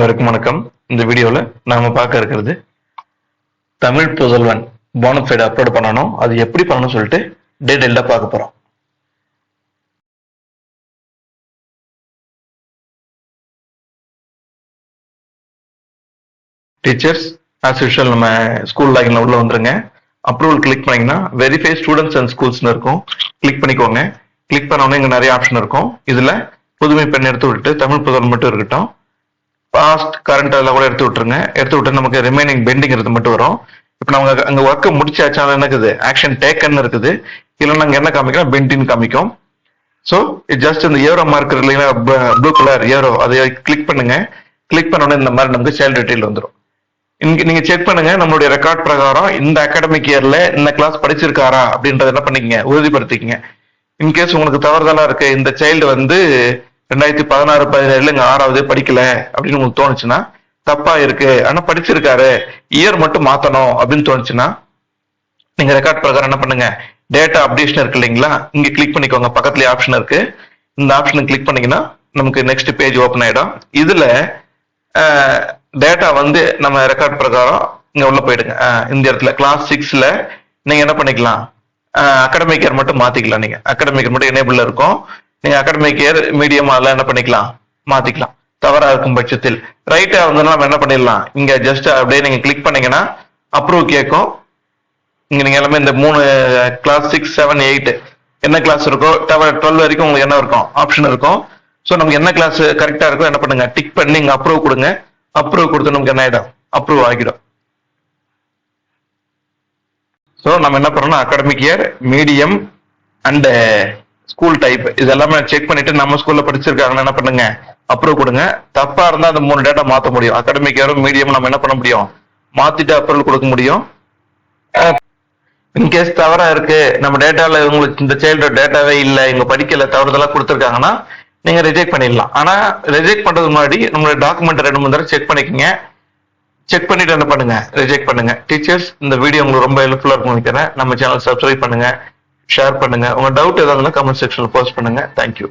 அனைவருக்கும் வணக்கம். இந்த வீடியோவில் நாம பார்க்க இருக்கிறது தமிழ் புதல்வன் போனஃபைடு அப்லோட் பண்ணணும். அது எப்படி பண்ணணும் சொல்லிட்டு டீட்டெயில்டாக பார்க்க போகிறோம் டீச்சர்ஸ் ஆஸ் யூஷுவல் நம்ம ஸ்கூல் லாகின்ல உள்ள வந்துருங்க. அப்ரூவல் கிளிக் பண்ணீங்கன்னா வெரிஃபை ஸ்டூடெண்ட்ஸ் அண்ட் ஸ்கூல்ஸ்னு இருக்கும். கிளிக் பண்ணிக்கோங்க. கிளிக் பண்ண உடனே இங்க நிறைய ஆப்ஷன் இருக்கும். இதுல புதுமை பெண் எடுத்து விட்டு தமிழ் புதல் மட்டும் இருக்கட்டும். பாஸ்ட் கரண்ட் அதெல்லாம் கூட எடுத்து விட்டுருங்க. எடுத்து விட்டு நமக்கு ரிமைனிங் பெண்டிங் இருந்து மட்டும் வரும். இப்போ நம்ம அங்கே ஒர்க்கை முடிச்சாச்சாலும் என்ன இருக்குது ஆக்ஷன் டேக்கன் இருக்குது. இல்லை நாங்கள் என்ன காமிக்கிறோம்? பெண்டின்னு காமிக்கும். ஸோ ஜஸ்ட் இந்த ஏரோ மார்க் இல்லைங்களா? ப்ளூ கலர் ஏரோ அதை கிளிக் பண்ணுங்க. கிளிக் பண்ண உடனே இந்த மாதிரி நமக்கு சேல் டீட்டெயில் வந்துடும் இங்கே நீங்கள் செக் பண்ணுங்க. நம்மளுடைய ரெக்கார்ட் பிரகாரம் இந்த அகாடமிக் இயர்ல இந்த கிளாஸ் படிச்சிருக்காரா? அப்படின்றத என்ன பண்ணிக்கங்க? உறுதிப்படுத்திக்கங்க. இன்கேஸ் உங்களுக்கு தவறுதலாக இருக்கு இந்த சைல்டு வந்து ரெண்டாயிரத்தி பதினாறு பதினேழுல இங்க ஆறாவது படிக்கல அப்படின்னு உங்களுக்கு தோணுச்சுன்னா தப்பா இருக்கு. ஆனா படிச்சிருக்காரு. இயர் மட்டும் மாத்தணும் அப்படின்னு தோணுச்சுன்னா நீங்க ரெக்கார்ட் பிரகாரம் என்ன பண்ணுங்க? டேட்டா அப்டேஷன் இருக்கு இல்லைங்களா? இங்க கிளிக் பண்ணிக்கோங்க. பக்கத்துலயே ஆப்ஷன் இருக்கு. இந்த ஆப்ஷனை கிளிக் பண்ணீங்கன்னா நமக்கு நெக்ஸ்ட் பேஜ் ஓப்பன் ஆயிடும். இதுல டேட்டா வந்து நம்ம ரெக்கார்ட் பிரகாரம் இங்க உள்ள போயிடுங்க. இந்த இடத்துல கிளாஸ் சிக்ஸ்ல நீங்க என்ன பண்ணிக்கலாம்? அகாடமிக் இயர் மட்டும் மாத்திக்கலாம் நீங்க. அகாடமிக் மட்டும் எனேபிள் இருக்கும். நீங்க அகாடமிக் இயர் மீடியம் அதெல்லாம் என்ன பண்ணிக்கலாம்? மாத்திக்கலாம். தவறா இருக்கும் பட்சத்தில். ரைட்டா இருந்ததுன்னா நம்ம என்ன பண்ணிடலாம்? இங்க ஜஸ்ட் அப்படியே நீங்க கிளிக் பண்ணீங்கன்னா அப்ரூவ் கேட்கும். இங்க நீங்க எல்லாமே இந்த மூணு கிளாஸ் சிக்ஸ் செவன் எயிட் என்ன கிளாஸ் இருக்கோ டுவெல் வரைக்கும் உங்களுக்கு என்ன இருக்கும்? ஆப்ஷன் இருக்கும். ஸோ நமக்கு என்ன கிளாஸ் கரெக்டா இருக்கோ என்ன பண்ணுங்க? டிக் பண்ணி இங்க அப்ரூவ் கொடுங்க. அப்ரூவ் கொடுத்து நமக்கு என்ன ஆயிடும்? அப்ரூவ் ஆகிடும். ஸோ நம்ம என்ன பண்ணணும்? Academic year medium and school type இது எல்லாமே செக் பண்ணிட்டு நம்ம ஸ்கூல்ல படிச்சிருக்காங்கன்னு என்ன பண்ணுங்க? அப்ரூவ் கொடுங்க. தப்பா இருந்தா அந்த மூணு டேட்டா மாத்த முடியும். அகாடமிக் இயரும் மீடியம் நம்ம என்ன பண்ண முடியும்? மாத்திட்டு அப்ரூவல் கொடுக்க முடியும். இன்கேஸ் தவறா இருக்கு நம்ம டேட்டால உங்களுக்கு இந்த சைல்டோட டேட்டாவே இல்லை இங்க படிக்கல தவறுதலா கொடுத்துருக்காங்கன்னா நீங்க ரிஜெக்ட் பண்ணிடலாம். ஆனா ரிஜெக்ட் பண்றதுக்கு முன்னாடி நம்மளோட டாக்குமெண்ட் ரெண்டு மூணு தடவை செக் பண்ணிக்கங்க. செக் பண்ணிட்டு என்ன பண்ணுங்க? ரிஜெக்ட் பண்ணுங்க. டீச்சர்ஸ் இந்த வீடியோ உங்களுக்கு ரொம்ப ஹெல்ப்ஃபுல்லா இருக்கும் நினைக்கிறேன். நம்ம சேனல் சப்ஸ்கிரைப் பண்ணுங்க. ஷேர் பண்ணுங்க. உங்க டவுட் ஏதாவது கமெண்ட் செக்ஷன்ல போஸ்ட் பண்ணுங்க. தேங்க்யூ